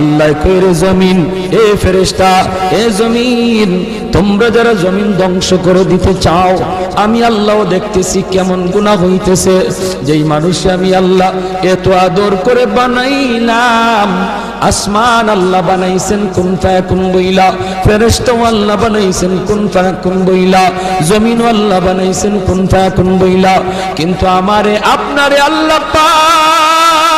আল্লাহ কইরে জমিন, এ ফেরেস্তা এ জমিন, তোমরা যারা জমিন ধ্বংস করে দিতে চাও, আমি আল্লাহ দেখতেছি কেমন গুনাহ হইতেছে। যেই মানুষ আমি আল্লাহ এত আদর করে বানাইলাম, আসমান আল্লাহ বানাইছেন কোন ফায়াকুন বইলা? ফেরেশতাও আল্লাহ বানাইছেন কোন ফায়াকুন বইলা? জমিন আল্লাহ বানাইছেন কোন ফায়াকুন বইলা? কিন্তু আমারে, আপনারে আল্লাহ পাক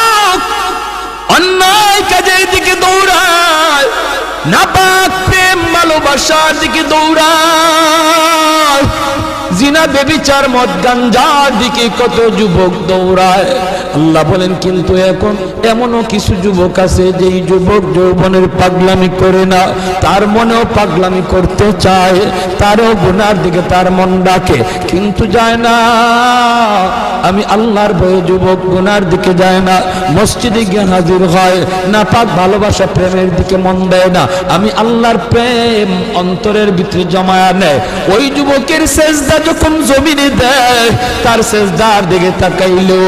অন্যায় কাজের দিকে দৌড়ায়, নাপাক প্রেম ভালোবাসার দিকে দৌড়ায়। জিনা বেবিচার মদ গাঞ্জার দিকে কত যুবক দৌড়ায়। আল্লাহ বলেন, কিন্তু এখন এমনও কিছু যুবক আছে, যেই যুবক যৌবনের পাগলামি করে না, তার মনেও পাগলামি করতে চায়, তারও গুনার দিকে তার মন ডাকে, কিন্তু যায় না। আমি আল্লাহর ভয়ে যুবক গুনার দিকে যায় না, মসজিদে গিয়ে হাজির হয় না পাক ভালোবাসা প্রেমের দিকে মন দেয় না। আমি আল্লাহর প্রেম অন্তরের ভিতরে জমায়া নেয়। ওই যুবকের সেজদা যখন জমিনে দেয়, তার সেজদার দিকে তাকাইলো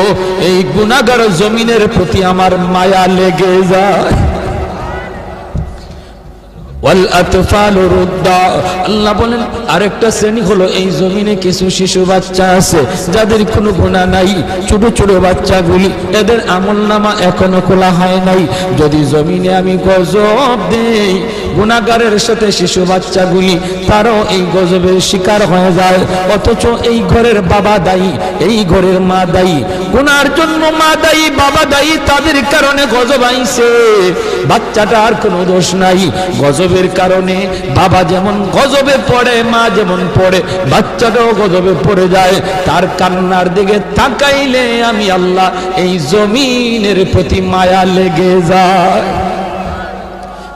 এই গুনাগার জমিনের প্রতি আমার মায়া লেগে যায়। আল্লাহ বলেন, আরেকটা শ্রেণি হলো এই জমিনে কিছু শিশু বাচ্চা আছে, যাদের কোনো গুণা নাই, ছোট ছোট বাচ্চাগুলি, এদের আমল নামা এখনও খোলা হয় নাই। যদি জমিনে আমি গজব দেই, গুণাগারের সাথে শিশু বাচ্চাগুলি, তারও এই গজবের শিকার হয়ে যায়। অথচ এই ঘরের বাবা দায়ী, এই ঘরের মা দায়ী। গুনার জন্য মা দায়ী, বাবা দায়ী, তাদের কারণে গজব আইছে। বাচ্চাটা আর কোনো দোষ নাই। গজবের কারণে বাবা যেমন গজবে পড়ে, মা যেমন পড়ে, বাচ্চাটাও গজবে পড়ে যায়। তার কান্নার দিকে তাকাইলে আমি আল্লাহ এই জমিনের প্রতি মায়া লেগে যায়।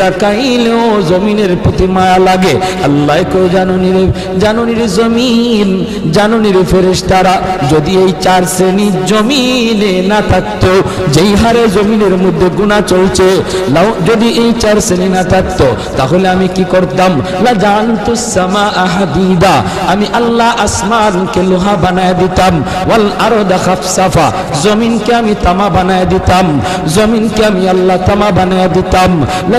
তাকাইলেও জমিনের প্রতি মায়া লাগে। আল্লাহ জমিন ফেরেস তারা যদি এই চার শ্রেণি জমিনে না যেই হারে জমিনের মধ্যে গুণা চলছে যদি এই চার শ্রেণি না তাহলে আমি কি করতাম? আমি আল্লাহ আসমানকে লোহা বানায় দিতাম, ওয়াল আরদা খাফসাফা, জমিনকে আমি তামা বানায় দিতাম, জমিনকে আমি আল্লাহ তামা বানায় দিতাম। লা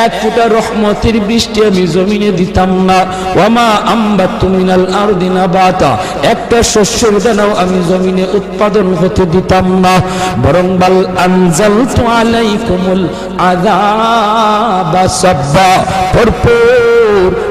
এক ফুটা রহমতের বৃষ্টি আমি জমিনে দিতাম না। ওমা আম্বা তুমিনাল আর দিনা বাতা একটা শস্যের দানাও আমি জমিনে উৎপাদন হতে দিতাম না। বরং বাল আনজাল তো আলাইকুমুল আযাবা সাব্বা। ভরপুর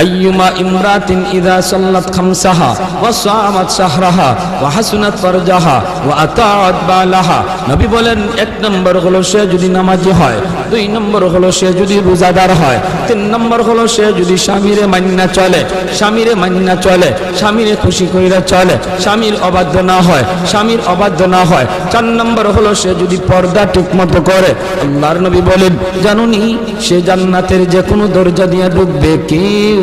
আইয়ুমা ইমরাতিন ইদা সাল্লাত খামসাহা ওয়া সামাত সাহরাহা ওয়া হাসনাত ফারজাহা ওয়া আতাআত বালাহা নবী বলেন এক নম্বর হলো সে যদি নামাজি হয়, দুই নম্বর হলো সে যদি রোজাদার হয়, তিন নম্বর হলো সে যদি স্বামীরে মান্না চলে, স্বামীরে মান্না চলে, স্বামীরে খুশি কইরা চলে, স্বামীর অবাধ্য না হয়, স্বামীর অবাধ্য না হয়, চার নম্বর হলো সে যদি পর্দা ঠিকমতো করে, আল্লাহর নবী বলেন, জানুনি সে জান্নাতের যে কোনো দরজা দিয়ে ঢুকবে কেউ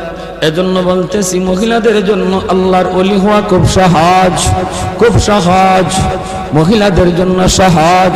এজন্য বলতেছি মহিলাদের জন্য আল্লাহর অলি হওয়া খুব সহজ খুব সহজ। মহিলাদের জন্য সহজ।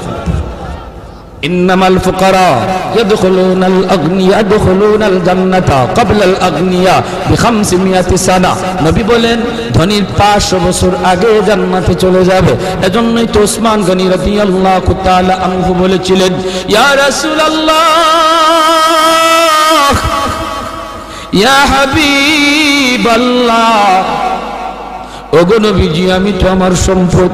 ইন্নামাল ফুকারা ইয়াদখুলুনাল আগনিয়া ইয়াদখুলুনাল জান্নাতা ক্বাবলাল আগনিয়া বিখামসিমিয়াতি সানা। নবী বলেন, ধনীর 500 বছর আগে জান্নাতে চলে যাবে। এজন্যই তো ওসমান গনি রাদিয়াল্লাহু তাআলা আনহু বলেছিলেন, ইয়া রাসূলুল্লাহ, ইয়া হাবিবাল্লাহ, ওগো নবীজি, আমি তো আমার সম্পদ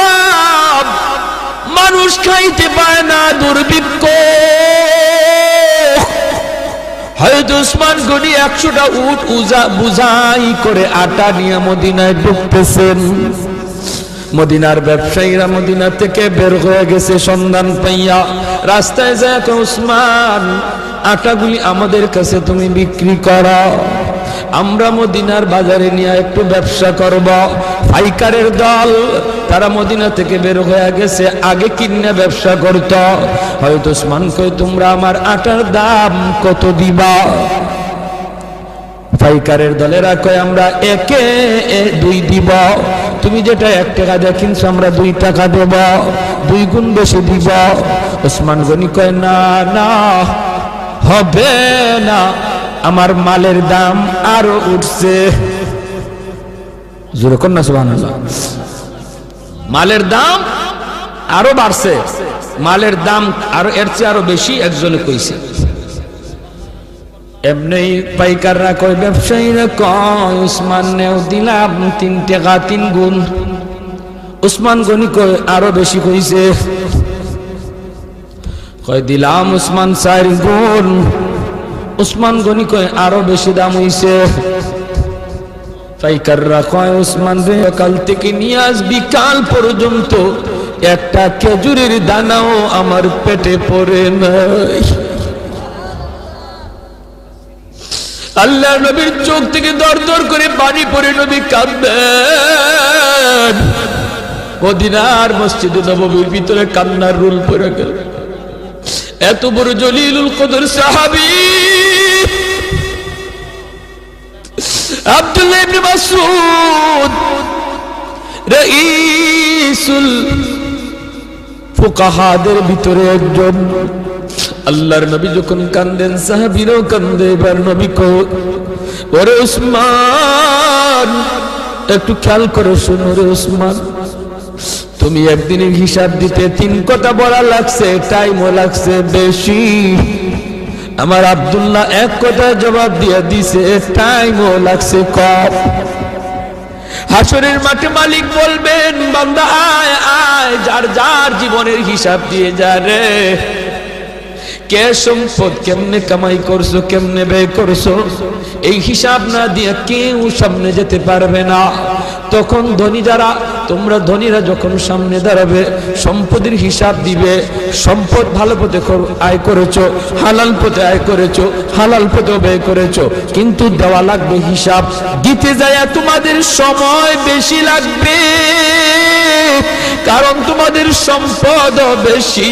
মানুষ খাইতে পায় না দুর্ভিক্ষ। হয়তো উসমান গনি একশোটা উট উজা, বুঝাই করে আটা নিয়ে মদিনায় ঢুকতেছেন। মদিনার ব্যবসায়ীরা মদিনা থেকে বের হয়ে গেছে সন্ধান পাইয়া। রাস্তায় যায় উসমান, আটাগুলি আমাদের কাছে তুমি বিক্রি করো আমরা মদিনার বাজারে নিয়ে একটু ব্যবসা করব। পাইকারের দল, তারা মদিনা থেকে বের হয়ে গেছে, আগে কিনে ব্যবসা করত। হয়তো উসমান কই তোমরা আমার আটার দাম কত দিবা? পাইকারের দলেরা কয়, আমরা একে দুই দিব। তুমি যেটা এক টাকা দিয়ে কিনছো, আমরা দুই টাকা দেব। দুই গুণ বেশি দিব। ওসমান গনি কয়, না না, হবে না। আমার মালের দাম আরও উঠছে। মালের দাম আরও বাড়ছে। মালের দাম আরও, এর চেয়ে আরও বেশি একজনে কইছে। এমনি পাইকাররা কয়, ব্যবসায়ীরা কয়, উসমান নেও দিলাম তিন টাকা, তিন গুণ। উসমান গনি কয়, আরও বেশি কইছে। কয়, দিলাম উসমান চার গুণ। উসমান গনি কয়, আরও বেশি দাম হইছে। পাইকাররা কয়, উসমান রে, কাল থেকে নিয়ে আজ বিকাল পর্যন্ত একটা খেজুরের দানাও আমার পেটে পড়ে নাই। আল্লাহ নবীর চোখ থেকে দর দর করে পানি পড়ে নবী কাঁদবেন। মদিনার মসজিদ নববীর ভিতরে কান্নার রুল পড়ে গেল। এত বড় জলিলুল কদর সাহাবী। আব্দুল্লাহ ইবনে মাসউদ রাইসুল ফুকাহাদের ভিতরে একজন। আল্লাহর নবী যখন কান্দেন, সাহাবীরও কান্দে, এবার নবী কো ওরে একটু খেয়াল করে শোনো রে উসমান। তুমি একদিনের হিসাব দিতে তিন কথা বলা লাগছে টাইমও লাগছে বেশি। আমার আব্দুল্লাহ এক কথা জবাব দিয়ে দিছে টাইমও লাগছে কম। হাসরের মাঠে মালিক বলবেন, বান্দা, আয় আয়, যার যার জীবনের হিসাব দিয়ে যা রে। কে সম্পদ কেমনে কামাই করছ, কেমনে ব্যয় করছ? এই হিসাব না দিয়ে কেউ সামনে যেতে পারবে না। তখন ধনী যারা, তোমরা ধনীরা যখন সামনে দাঁড়াবে সম্পদের হিসাব দিবে, সম্পদ ভালো পথে আয় করেছ, হালাল পথে আয় করেছ, হালাল পথে ব্যয় করেছ, কিন্তু দেওয়া লাগবে হিসাব। দিতে যায় তোমাদের সময় বেশি লাগবে, কারণ তোমাদের সম্পদ বেশি।